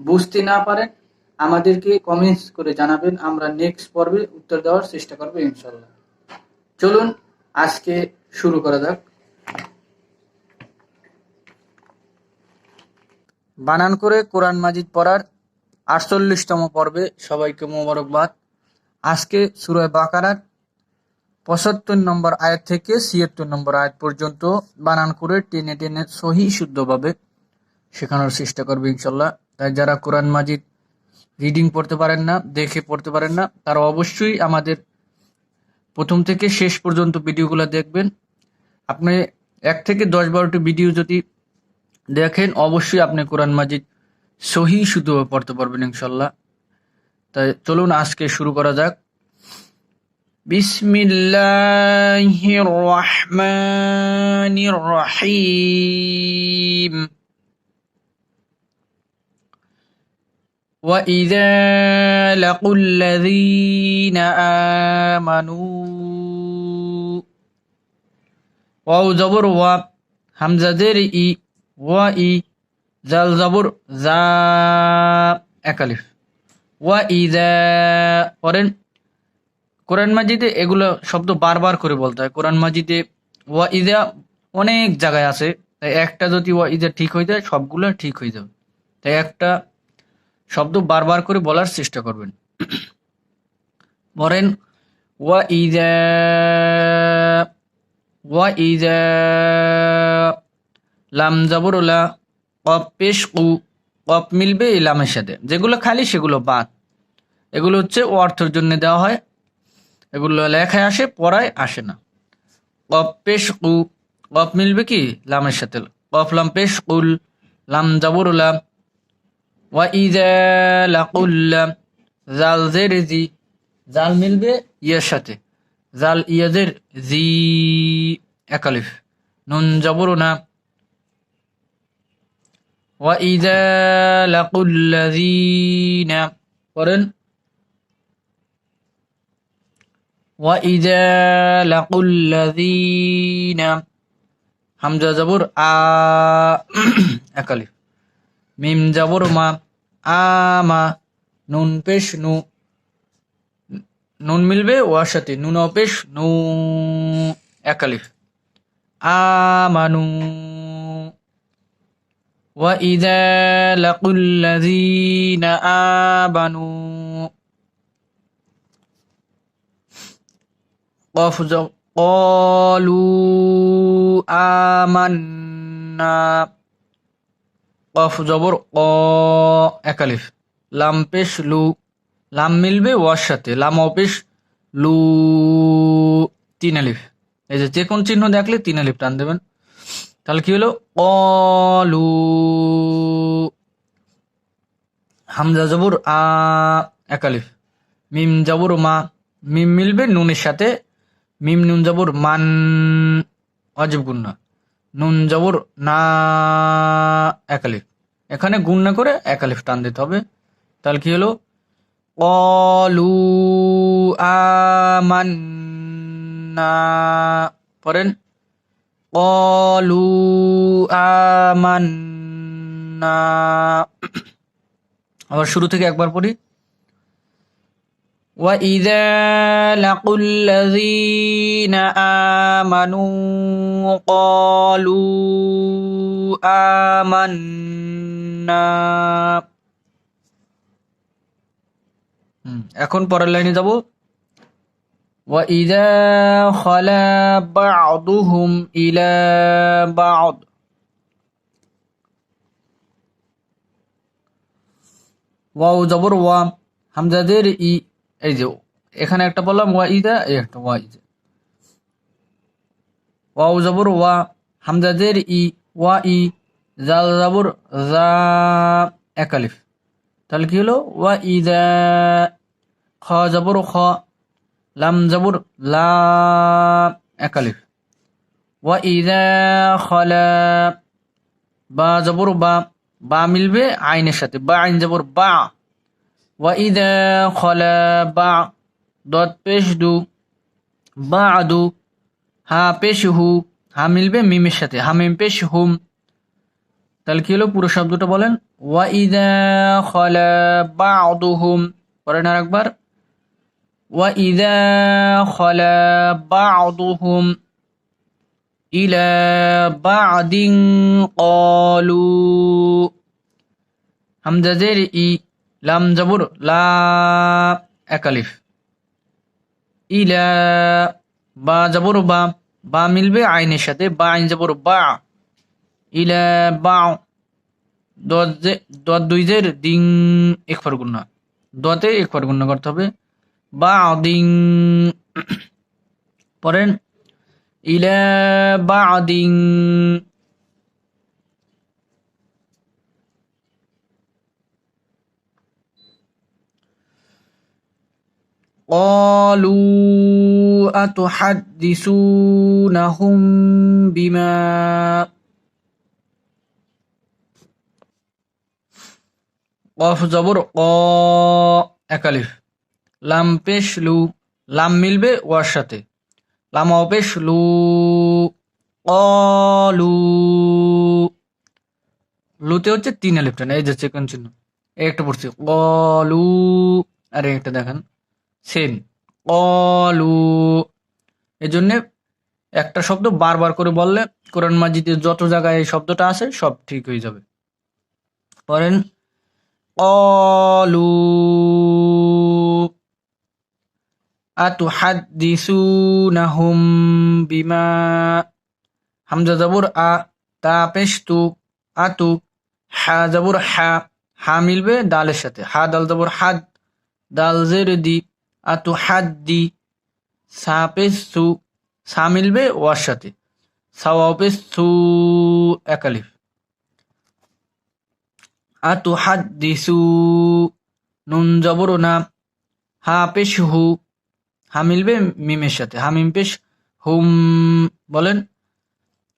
বুঝতে না পারেন আমাদেরকে কমেন্টস করে জানাবেন। আমরা নেক্সট পর্বে উত্তর দেওয়ার চেষ্টা করব ইনশাল্লাহ চলুন, আজকে শুরু করা যাক। বানান করে কোরআন মাজিদ পড়ার আটচল্লিশতম পর্বে সবাইকে মোবারকবাদ। আজকে সুরয় বাকারার পঁচাত্তর নম্বর আয়াত থেকে ছিয়াত্তর নম্বর আয়াত পর্যন্ত বানান করে টেনে টেনে সহি শুদ্ধভাবে শেখানোর চেষ্টা করবে ইনশাল্লাহ তাই যারা কোরআন মাজিদ রিডিং পড়তে পারেন না, দেখে পড়তে পারেন না, তারা অবশ্যই আমাদের প্রথম থেকে শেষ পর্যন্ত ভিডিওগুলো দেখবেন। আপনি এক থেকে দশ বারোটি ভিডিও যদি দেখেন, অবশ্যই আপনি কোরআন মাজিদ সহি শুদ্ধভাবে পড়তে পারবেন ইনশাল্লাহ তাই চলুন আজকে শুরু করা যাক। বিসমিল্লাহির রহমানির রহিম। وإذا لقوا الذين آمنوا واو زبر و همزة زر إي و إي জাল জবর জা একালিফ ওয়া ইদা পড়েন কোরআন মাজিদে এগুলো শব্দ বারবার করে বলতে হয় কোরআন মাজিদে ওয়া ইদা অনেক জায়গায় আছে তাই একটা যদি ওয়া ইদা ঠিক হয়ে যায় সবগুলো ঠিক হয়ে যাবে তাই একটা শব্দ বারবার করে বলার চেষ্টা করবেন। বলেন, ওয়া ওয়া লাম জবরুলা কপ পেশ কু কপ মিলবে ইলামের সাথে। যেগুলো খালি, সেগুলো বাদ। এগুলো হচ্ছে অর্থের জন্য দেওয়া হয়। এগুলো লেখায় আসে, পড়ায় আসে না। কপ পেশ কু কপ মিলবে কি? লামের সাথে। কফ লাম পেশ কুল লাম জাবরুলাম ওয়া ইজা লাকুল্লাম জাল জের জি জাল মিলবে ইয়ের সাথে জাল ইয়াদের জি একালিফ নুন জবরুনা وإذا لقوا الذين قرن وإذا لقوا الذين হামজা জবর আ একালিফ মিম জবর মা আমা নুন পেশ নু নুন মিলবে ওয়ার সাথে নুন পেশ নু একালিফ আমানু وإذا لقوا الذين آمنوا قف قالوا آمنا قف জবর ক একালিফ লাম পেশ লু, লাম মিলবে ওয়ার সাথে। লাম অপেশ লু, তিন আলিফ। এই যে যে কোন চিহ্ন দেখলে তিন আলিফ টান দেবেন। তাহলে কি হলো? অ অলু হামজা জবর, আ একালিফ মিম জবর, মা, মিম মিলবে নুনের সাথে। মিম নুন জবর, মান, অজব গুন্না নুন জবর, না, একালিফ। এখানে গুণ না করে একালিফ টান দিতে হবে। তাহলে কি হলো? অলু আরেন অলু আবার শুরু থেকে একবার পড়ি। وإذا لقوا الذين آمنوا قالوا آمنا হুম এখন পরের লাইনে যাব وَإِذَا خَلَا بَعْضُهُمْ إِلَى بَعْضٍ ওয়াও জবর ওয়া হামজাদের ই এই যে, এখানে একটা বললাম, ওয়া ইদা একটা ওয়া ইদা। ওয়াও জবর, ওয়া হামজাদের ই, ওয়া ই, জাল জবর, জা একালিফ তাহলে কি হলো? ওয়া ইদা, খ জবর, খ, লাম জবর, লা একালিফ ওয়া ইদা, খলা, বা জবর, বা বা মিলবে আইনের সাথে। বা আইন জবর, বা। ওয়া ইদা খলা বা দত পেশ দু বা আদু হা পেশ হু হা মিলবে মিমের সাথে হা মিম পেশ হুম তাহলে কি হলো পুরো শব্দটা বলেন ওয়া ইদা খলা বা আদু হুম পরেন আর একবার ওয়া ইদা খলা বা আদু হুম إلى بعد قالوا হামজা জের ই লাম জবর, লা একালিফ ইলা, বা জবর, বা বা মিলবে আইনের সাথে, বা আইন জবর, বা। ইলা, বা দত দুইজের দিং, এক ফারগুন্না দতে এক ফারগুন্না করতে হবে। বা, দিং পরেন ইলা, বা, দিং قالوا أتحدثونهم بما কফ জবর ক একালিফ লাম পেশ লু লাম মিলবে ওয়ার সাথে লামা পেশ লু অলু লুতে হচ্ছে তিন আলিফ টান এই যে সেকেন্ড চিহ্ন এই একটা পড়ছি কলু আরে একটা দেখেন সেম কলু। এই জন্যে একটা শব্দ বারবার করে বললে কোরআন মাজিদে যত জায়গায় এই শব্দটা আছে সব ঠিক হয়ে যাবে। পরেন কলু। আতুহাদ্দিসুনাহুম বিমা হামজা জবর আ, তা পেশতু, আতু হা জবর হা হা মিলবে, দালের সাথে। হা, দাল জবর হাদ, দাল জের দি আতু হাদ দি সা সা মিলবে ওয়ার সাথে সাওয়া পেসু একালিফ দিসু নুন জবর না হা পেশ হু হা মিলবে মিমের সাথে হা মিম পেশ হুম বলেন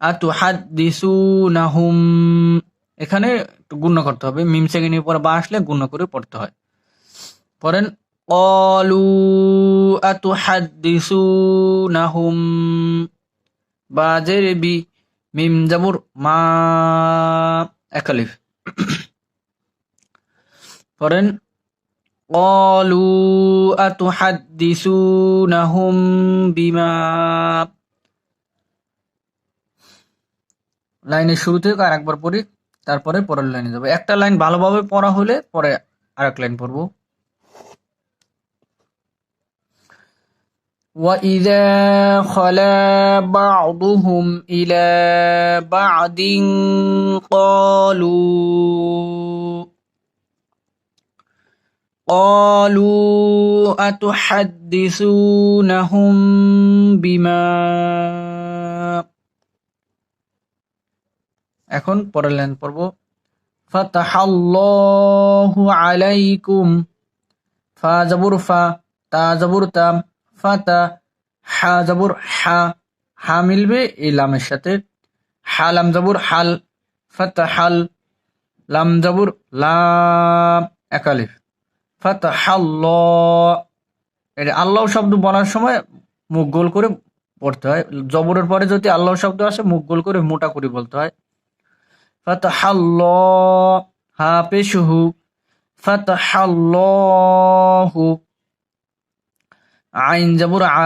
আতু হাদ দিসু না হুম এখানে গুণ্য করতে হবে মিম সেকেন্ডের পরে বা আসলে গুণ্য করে পড়তে হয় পড়েন অলু আতু হাদ দিসু না হুম বা জের বি মিম জাবুর মা একালিফ পড়েন قالوا أتحدثونهم بما লাইনের শুরু থেকে আর একবার পড়ি তারপরে পরের লাইনে যাবো একটা লাইন ভালোভাবে পড়া হলে পরে আরেক লাইন পড়বো وإذا خلا بعضهم إلى بعد قالوا قالوا أتحدثونهم بما এখন পরের লাইন পড়ব ফাতাহাল্লাহু আলাইকুম ফা জাবুর ফা তা জাবুর তাম ফাতা হা জাবুর হা হা মিলবে, এই লামের সাথে। হা লাম জাবুর হাল, ফাতাহাল লাম জাবুর লাম একালিফ এটা আল্লাহ শব্দ বলার সময় মুখ গোল করে পড়তে হয়। জবরের পরে যদি আল্লাহ শব্দ আসে, মুখ গোল করে মোটা করে বলতে হয়। হা পেশুহু। ফাতাহাল্লাহু। আইন জাবুর আ,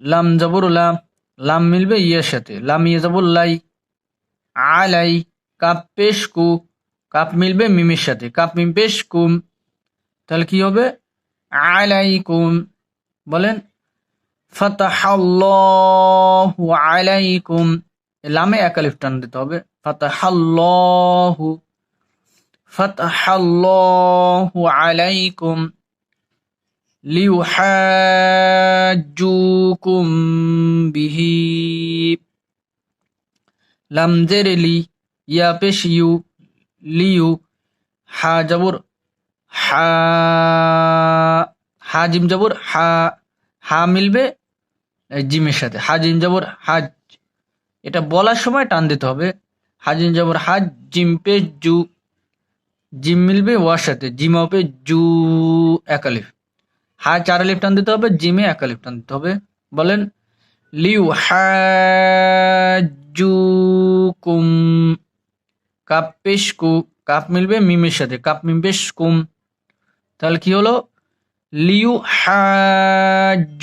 লাম জাবুর লাম লাম মিলবে ইয়ের সাথে। লাম ইয়ে জাবুর লাই আলাই কাপ পেশ কু, কাপ মিলবে মিমের সাথে। কাপ মিম পেশ কুম, তাহলে কি হবে? আলাইকুম বলেন, ফাতাহাল্লাহু আলাইকুম লামে একালিফ টান দিতে হবে। ফাতাহাল্লাহু ফাতাহাল্লাহু আলাইকুম লিউহাজ্জুকুম বিহি। লাম জেরে লি ইয়া ইউ লিউ হা জবর, হা হা জিম হা হা মিলবে জিমের সাথে। হা জিম জবর, হাজ। এটা বলার সময় টান দিতে হবে। হাজিম জবর হাজ জিম পে জু জিম মিলবে ওয়ার সাথে। জিম পে জু একালিফ। হা চার আলিফ দিতে হবে, জিমে একালিফ টান দিতে হবে। বলেন লিউ হাজুকুম কাপ পেশ কু, কাপ মিলবে মিমের সাথে, কাপ মিম কুম। তাহলে কি হলো? লিউ হাজুকুম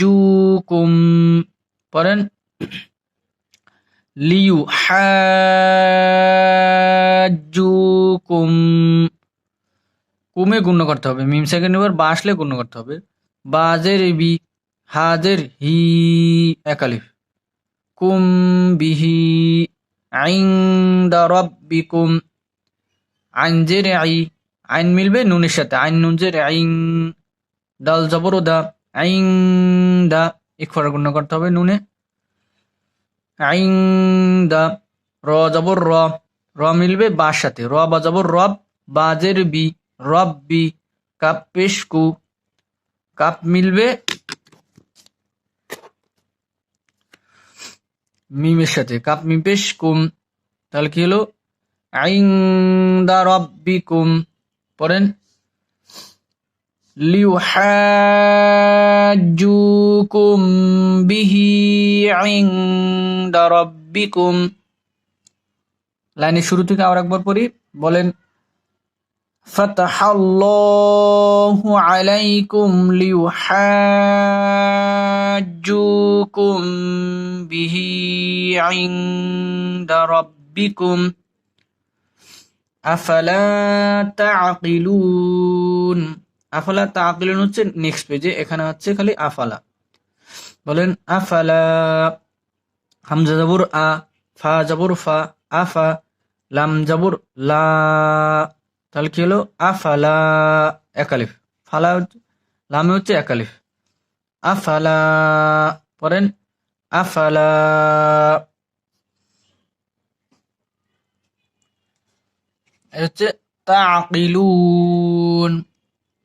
পড়েন লিউ হাজুকুম কুমে গুণ্য করতে হবে, মিম সেকেন্ড এবার বা গুণ্য করতে হবে। বাজের বি, হাজের হি একালিফ কুম বিহি আইন রব্বিকুম। আইন জের আই, আইন মিলবে নুনের সাথে। আইন নুন জের আইন দাল জবর দা আইন দা ইকফার গুণ্য করতে হবে নুনে। আইন দা র জবর র। র মিলবে বার সাথে। র বা জবর রব, বাজের বি রব বি কাপ পেশ কু। কাপ মিলবে। মিমের সাথে কাপ মিম পেশ কুম। তাহলে কি হলো? আইন দা রব্বি কুম পড়েন। লিউহাজ্জুকুম বিহি ইনদা রাব্বিকুম। লাইনের শুরু থেকে আবার একবার পড়ি। বলেন فتح الله عليكم ليحاجوكم به عند ربكم أفلا تعقلون আফালা তাকিলুন হচ্ছে নেক্সট পেজে এখানে হচ্ছে খালি আফালা বলেন আফালা হামজা জাবুর আ ফা জাবুর ফা আফা লাম জাবুর লা তাহলে কি হলো? আফালা একালিফ ফালা লামে হচ্ছে একালিফ আফালা, পড়েন। আফালা। হচ্ছে তাকিলুন।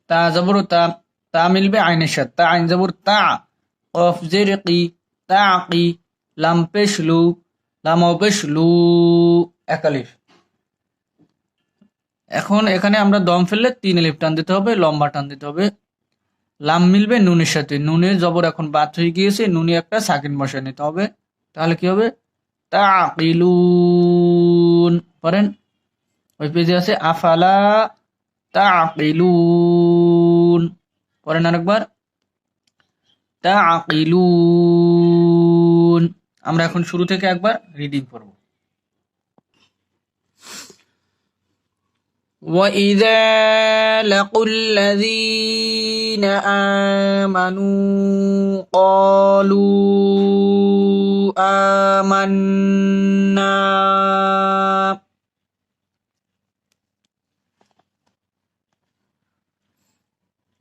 তা জবর তা তা মিলবে আইনের সাথে। তা আইন জবর তা। কফ জের তা কি লাম পেশ লু লাম পেশ লু একালিফ এখন এখানে আমরা দম ফেললে তিন এলিফ টান দিতে হবে, লম্বা টান দিতে হবে। লাম মিলবে নুনের সাথে। নুনের জবর এখন বাদ হয়ে গিয়েছে নুনে একটা সাকিন বসে নিতে হবে। তাহলে কি হবে? তা আকিলুন পড়েন। ওই পেজে আছে, আফালা তাকিলুন। পড়েন আরেকবার। তাকিলুন। আমরা এখন শুরু থেকে একবার রিডিং করব। وإذا لقوا الذين آمنوا قالوا آمنا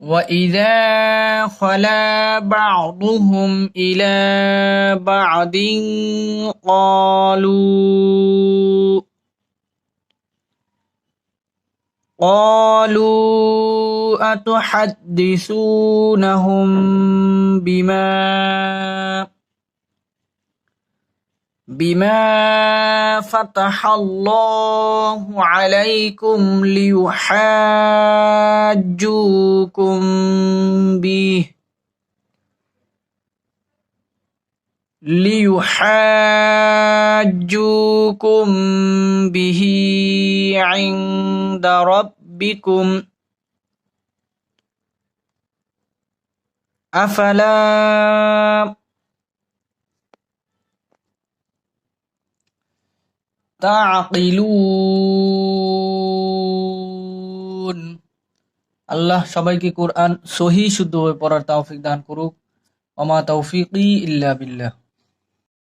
وإذا خلا بعضهم إلى بعض قالوا قالوا أتحدثونهم بما بما فتح الله عليكم ليحاجوكم به. ليحاجوكم به عند ربكم أفلا تعقلون আল্লাহ সবাইকে কোরআন সহি শুদ্ধভাবে পড়ার তৌফিক দান করুক ওমা তৌফিকি ইল্লা বিল্লাহ